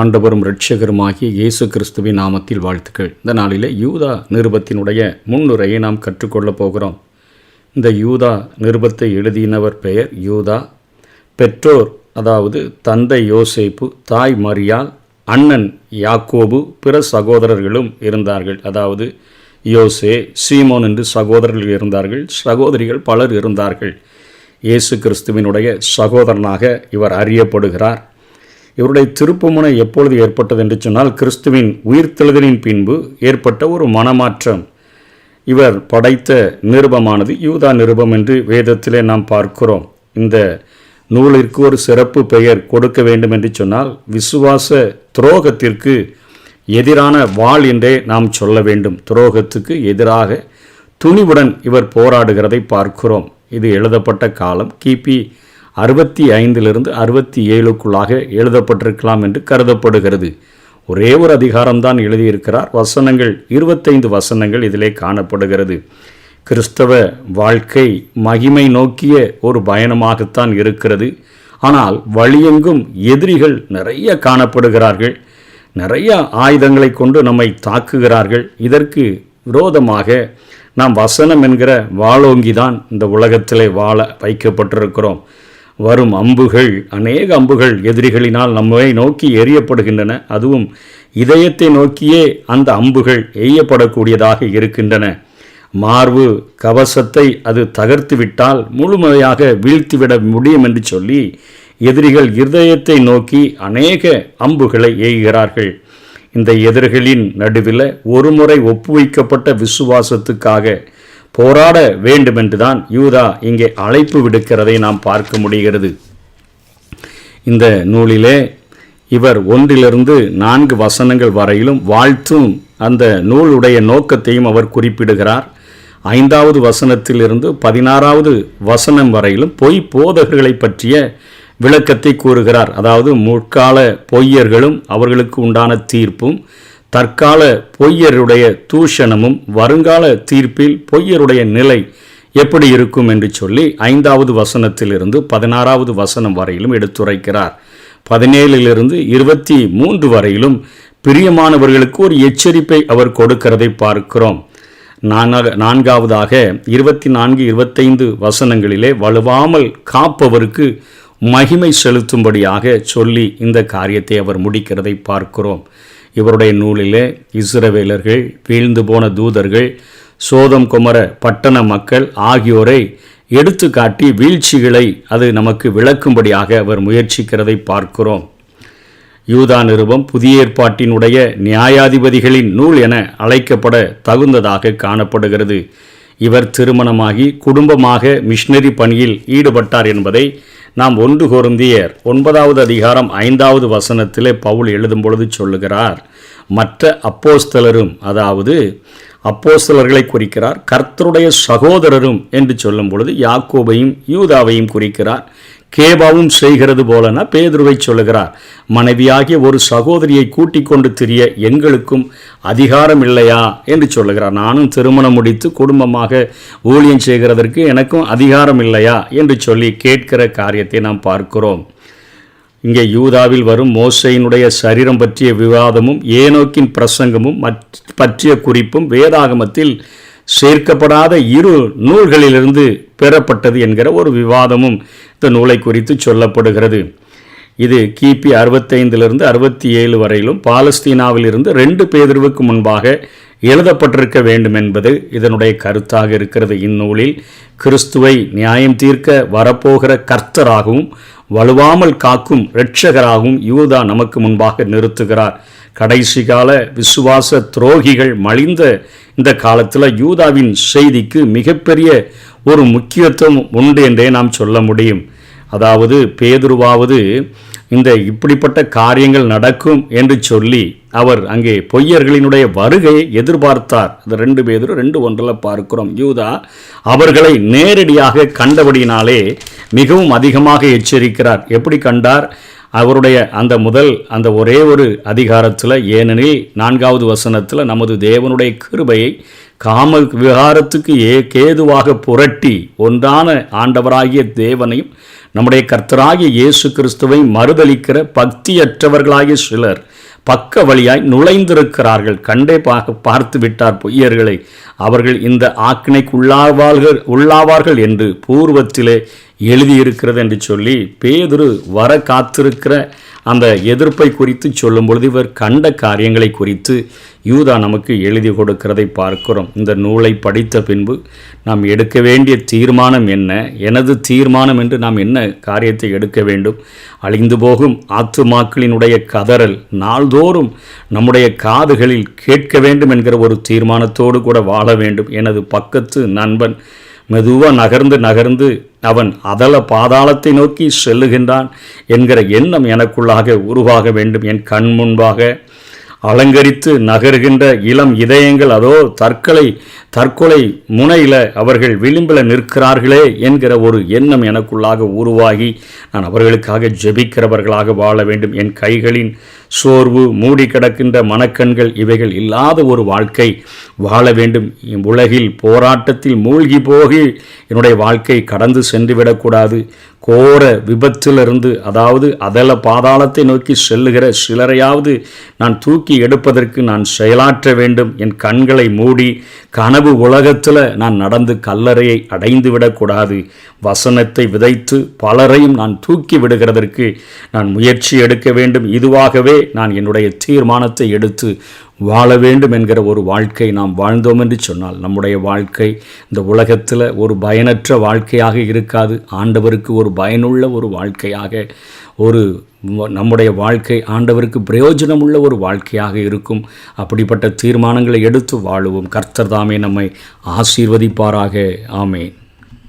ஆண்டவரும் இரட்சகருமாகிய இயேசு கிறிஸ்துவின் நாமத்தில் வாழ்த்துக்கள். இந்த நாளிலே யூதா நிருபத்தினுடைய முன்னுரையை நாம் கற்றுக்கொள்ளப் போகிறோம். இந்த யூதா நிருபத்தை எழுதினவர் பெயர் யூதா. பெற்றோர் அதாவது தந்தை யோசேப்பு தாய் மரியால் அண்ணன் யாக்கோபு பிற சகோதரர்களும் இருந்தார்கள். அதாவது யோசே சீமோன் என்று சகோதரர்கள் இருந்தார்கள். சகோதரிகள் பலர் இருந்தார்கள். இயேசு கிறிஸ்துவினுடைய சகோதரனாக இவர் அறியப்படுகிறார். இவருடைய திருப்புமுனை எப்பொழுது ஏற்பட்டது என்று சொன்னால் கிறிஸ்துவின் உயிர்த்தெழுதலின் பின்பு ஏற்பட்ட ஒரு மனமாற்றம். இவர் படைத்த நிருபமானது யூதா நிருபம் என்று வேதத்திலே நாம் பார்க்கிறோம். இந்த நூலிற்கு ஒரு சிறப்பு பெயர் கொடுக்க வேண்டும் என்று சொன்னால் விசுவாச துரோகத்திற்கு எதிரான வாள் என்றே நாம் சொல்ல வேண்டும். துரோகத்துக்கு எதிராக துணிவுடன் இவர் போராடுகிறதை பார்க்கிறோம். இது எழுதப்பட்ட காலம். கிபி அறுபத்தி ஐந்திலிருந்து அறுபத்தி ஏழுக்குள்ளாக எழுதப்பட்டிருக்கலாம் என்று கருதப்படுகிறது. ஒரே ஒரு அதிகாரம்தான் எழுதியிருக்கிறார். வசனங்கள் இருபத்தைந்து வசனங்கள் இதிலே காணப்படுகிறது. கிறிஸ்தவ வாழ்க்கை மகிமை நோக்கிய ஒரு பயணமாகத்தான் இருக்கிறது. ஆனால் வழியெங்கும் எதிரிகள் நிறைய காணப்படுகிறார்கள். நிறைய ஆயுதங்களை கொண்டு நம்மை தாக்குகிறார்கள். இதற்கு விரோதமாக நாம் வசனம் என்கிற வாளோங்கி தான் இந்த உலகத்திலே வாழ வைக்கப்பட்டிருக்கிறோம். வரும் அம்புகள் அநேக அம்புகள் எதிரிகளினால் நம்மை நோக்கி எரியப்படுகின்றன அதுவும் இதயத்தை நோக்கியே அந்த அம்புகள் எய்யப்படக்கூடியதாக இருக்கின்றன. மார்பு கவசத்தை அது தகர்த்துவிட்டால் முழுமையாக வீழ்த்திவிட முடியும் என்று சொல்லி எதிரிகள் இருதயத்தை நோக்கி அநேக அம்புகளை எய்கிறார்கள். இந்த எதிர்களின் நடுவில் ஒருமுறை ஒப்புவிக்கப்பட்ட விசுவாசத்துக்காக போராட வேண்டுமென்றுதான் யூதா இங்கே அழைப்பு விடுக்கிறதை நாம் பார்க்க முடிகிறது. இந்த நூலிலே இவர் ஒன்றிலிருந்து நான்கு வசனங்கள் வரையிலும் வாழ்த்தும் அந்த நூலுடைய நோக்கத்தையும் அவர் குறிப்பிடுகிறார். ஐந்தாவது வசனத்திலிருந்து பதினாறாவது வசனம் வரையிலும் பொய் போதகர்களை பற்றிய விளக்கத்தை கூறுகிறார். அதாவது முற்கால பொய்யர்களும் அவர்களுக்கு உண்டான தீர்ப்பும் தற்கால பொய்யருடைய தூஷணமும் வருங்கால தீர்ப்பில் பொய்யருடைய நிலை எப்படி இருக்கும் என்று சொல்லி ஐந்தாவது வசனத்திலிருந்து பதினாறாவது வசனம் வரையிலும் எடுத்துரைக்கிறார். பதினேழிலிருந்து இருபத்தி மூன்று வரையிலும் பிரியமானவர்களுக்கு ஒரு எச்சரிப்பை அவர் கொடுக்கிறதை பார்க்கிறோம். நான்காவதாக இருபத்தி நான்கு இருபத்தைந்து வசனங்களிலே வலுவாமல் காப்பவருக்கு மகிமை செலுத்தும்படியாக சொல்லி இந்த காரியத்தை அவர் முடிக்கிறதை பார்க்கிறோம். இவருடைய நூலிலே இஸ்ரவேலர்கள் வீழ்ந்து போன தூதர்கள் சோதம் குமர பட்டண மக்கள் ஆகியோரை எடுத்து காட்டி வீழ்ச்சிகளை அது நமக்கு விளக்கும்படியாக அவர் முயற்சிக்கிறதை பார்க்கிறோம். யூதா நிருபம் புதிய ஏற்பாட்டினுடைய நியாயாதிபதிகளின் நூல் என அழைக்கப்பட தகுந்ததாக காணப்படுகிறது. இவர் திருமணமாகி குடும்பமாக மிஷினரி பணியில் ஈடுபட்டார் என்பதை நாம் ஒன்று கோருந்தியர் ஒன்பதாவது அதிகாரம் ஐந்தாவது வசனத்திலே பவுல் எழுதும் பொழுது சொல்லுகிறார். மற்ற அப்போஸ்தலரும் அதாவது அப்போஸ்தலர்களை குறிக்கிறார் கர்த்தருடைய சகோதரரும் என்று சொல்லும் பொழுது யாக்கோபையும் யூதாவையும் குறிக்கிறார். கேபாவும் செய்கிறது போலனா பேதுருவை சொல்லுகிறார் மனைவியாகிய ஒரு சகோதரியை கூட்டிக் கொண்டு திரிய எங்களுக்கும் அதிகாரம் இல்லையா என்று சொல்லுகிறார். நானும் திருமணம் முடித்து குடும்பமாக ஊழியம் செய்கிறதற்கு எனக்கும் அதிகாரம் இல்லையா என்று சொல்லி கேட்கிற காரியத்தை நாம் பார்க்கிறோம். இங்கே யூதாவில் வரும் மோசையினுடைய சரீரம் பற்றிய விவாதமும் ஏனோக்கின் பிரசங்கமும் பற்றிய குறிப்பும் வேதாகமத்தில் சேர்க்கப்படாத இரு நூல்களிலிருந்து பெறப்பட்டது என்கிற ஒரு விவாதமும் இந்த நூலை குறித்து சொல்லப்படுகிறது. இது கிபி அறுபத்தைந்திலிருந்து அறுபத்தி ஏழு வரையிலும் பாலஸ்தீனாவிலிருந்து ரெண்டு பேதர்வுக்கு முன்பாக எழுதப்பட்டிருக்க வேண்டும் என்பது இதனுடைய கருத்தாக இருக்கிறது. இந்நூலில் கிறிஸ்துவை நியாயம் தீர்க்க வரப்போகிற கர்த்தராகவும் வலுவாமல் காக்கும் இரட்சகராகவும் யூதா நமக்கு முன்பாக நிறுத்துகிறார். கடைசி கால விசுவாச துரோகிகள் மலிந்த இந்த காலத்தில் யூதாவின் செய்திக்கு மிகப்பெரிய ஒரு முக்கியத்துவம் உண்டு என்றே நாம் சொல்ல முடியும். அதாவது பேதுருவாவது இந்த இப்படிப்பட்ட காரியங்கள் நடக்கும் என்று சொல்லி அவர் அங்கே பொய்யர்களினுடைய வருகையை எதிர்பார்த்தார். இந்த ரெண்டு பேரும் ரெண்டு ஒன்றில் பார்க்கிறோம். யூதா அவர்களை நேரடியாக கண்டபடியினாலே மிகவும் அதிகமாக எச்சரிக்கிறார். எப்படி கண்டார்? அவருடைய அந்த முதல் அந்த ஒரே ஒரு அதிகாரத்தில் ஏனெனில் நான்காவது வசனத்தில் நமது தேவனுடைய கிருபையை காம விகாரத்துக்கு ஏ கேதுவாக புரட்டி ஒன்றான ஆண்டவராகிய தேவனையும் நம்முடைய கர்த்தராகிய இயேசு கிறிஸ்துவை மறுதளிக்கிற பக்தியற்றவர்களாகிய சிலர். பக்க வழியாய் நுழைந்திருக்கிறார்கள். கண்டே பார்த்து விட்டார் பொய்யர்களை. அவர்கள் இந்த ஆக்கினைக்குள்ளாவார்கள் உள்ளாவார்கள் என்று பூர்வத்திலே எழுதியிருக்கிறது என்று சொல்லி பேதுரு வர காத்திருக்கிற அந்த எதிர்ப்பை குறித்து சொல்லும் பொழுது இவர் கண்ட காரியங்களை குறித்து யூதா நமக்கு எழுதி கொடுக்கிறதை பார்க்கிறோம். இந்த நூலை படித்த பின்பு நாம் எடுக்க வேண்டிய தீர்மானம் என்ன? எனது தீர்மானம் என்று நாம் என்ன காரியத்தை எடுக்க வேண்டும்? அழிந்து போகும் ஆத்துமாக்களினுடைய கதறல் நாள்தோறும் நம்முடைய காதுகளில் கேட்க வேண்டும் என்கிற ஒரு தீர்மானத்தோடு கூட வாழ வேண்டும். எனது பக்கத்து நண்பன் மெதுவாக நகர்ந்து நகர்ந்து அவன் அதல பாதாளத்தை நோக்கி செல்லுகின்றான் என்கிற எண்ணம் எனக்குள்ளாக உருவாக வேண்டும். என் கண் முன்பாக அலங்கரித்து நகர்கின்ற இளம் இதயங்கள் அதோ தற்கொலை தற்கொலை முனையில் அவர்கள் விளிம்பில் நிற்கிறார்களே என்கிற ஒரு எண்ணம் எனக்குள்ளாக உருவாகி நான் அவர்களுக்காக ஜெபிக்கிறவர்களாக வாழ வேண்டும். என் கைகளின் சோர்வு மூடி கிடக்கின்ற மனக்கண்கள் இவைகள் இல்லாத ஒரு வாழ்க்கை வாழ வேண்டும். உலகில் போராட்டத்தில் மூழ்கி போகி என்னுடைய வாழ்க்கை கடந்து சென்றுவிடக்கூடாது கோர விபத்திலிருந்து அதாவது அதல பாதாளத்தை நோக்கி செல்லுகிற சிலரையாவது நான் தூக்கி எடுப்பதற்கு நான் செயலாற்ற வேண்டும். என் கண்களை மூடி கனவு உலகத்தில் நான் நடந்து கல்லறையை அடைந்து விடக்கூடாது வசனத்தை விதைத்து பலரையும் நான் தூக்கி விடுகிறதற்கு நான் முயற்சி எடுக்க வேண்டும். இதுவாகவே நான் என்னுடைய தீர்மானத்தை எடுத்து வாழ வேண்டும் என்கிற ஒரு வாழ்க்கை நாம் வாழ்ந்தோம் என்று சொன்னால் நம்முடைய வாழ்க்கை இந்த உலகத்தில் ஒரு பயனற்ற வாழ்க்கையாக இருக்காது. ஆண்டவருக்கு ஒரு பயனுள்ள ஒரு வாழ்க்கையாக ஒரு நம்முடைய வாழ்க்கை ஆண்டவருக்கு பிரயோஜனம் உள்ள ஒரு வாழ்க்கையாக இருக்கும். அப்படிப்பட்ட தீர்மானங்களை எடுத்து வாழுவோம். கர்த்தர் தாமே நம்மை ஆசீர்வதிப்பாராக. ஆமேன்.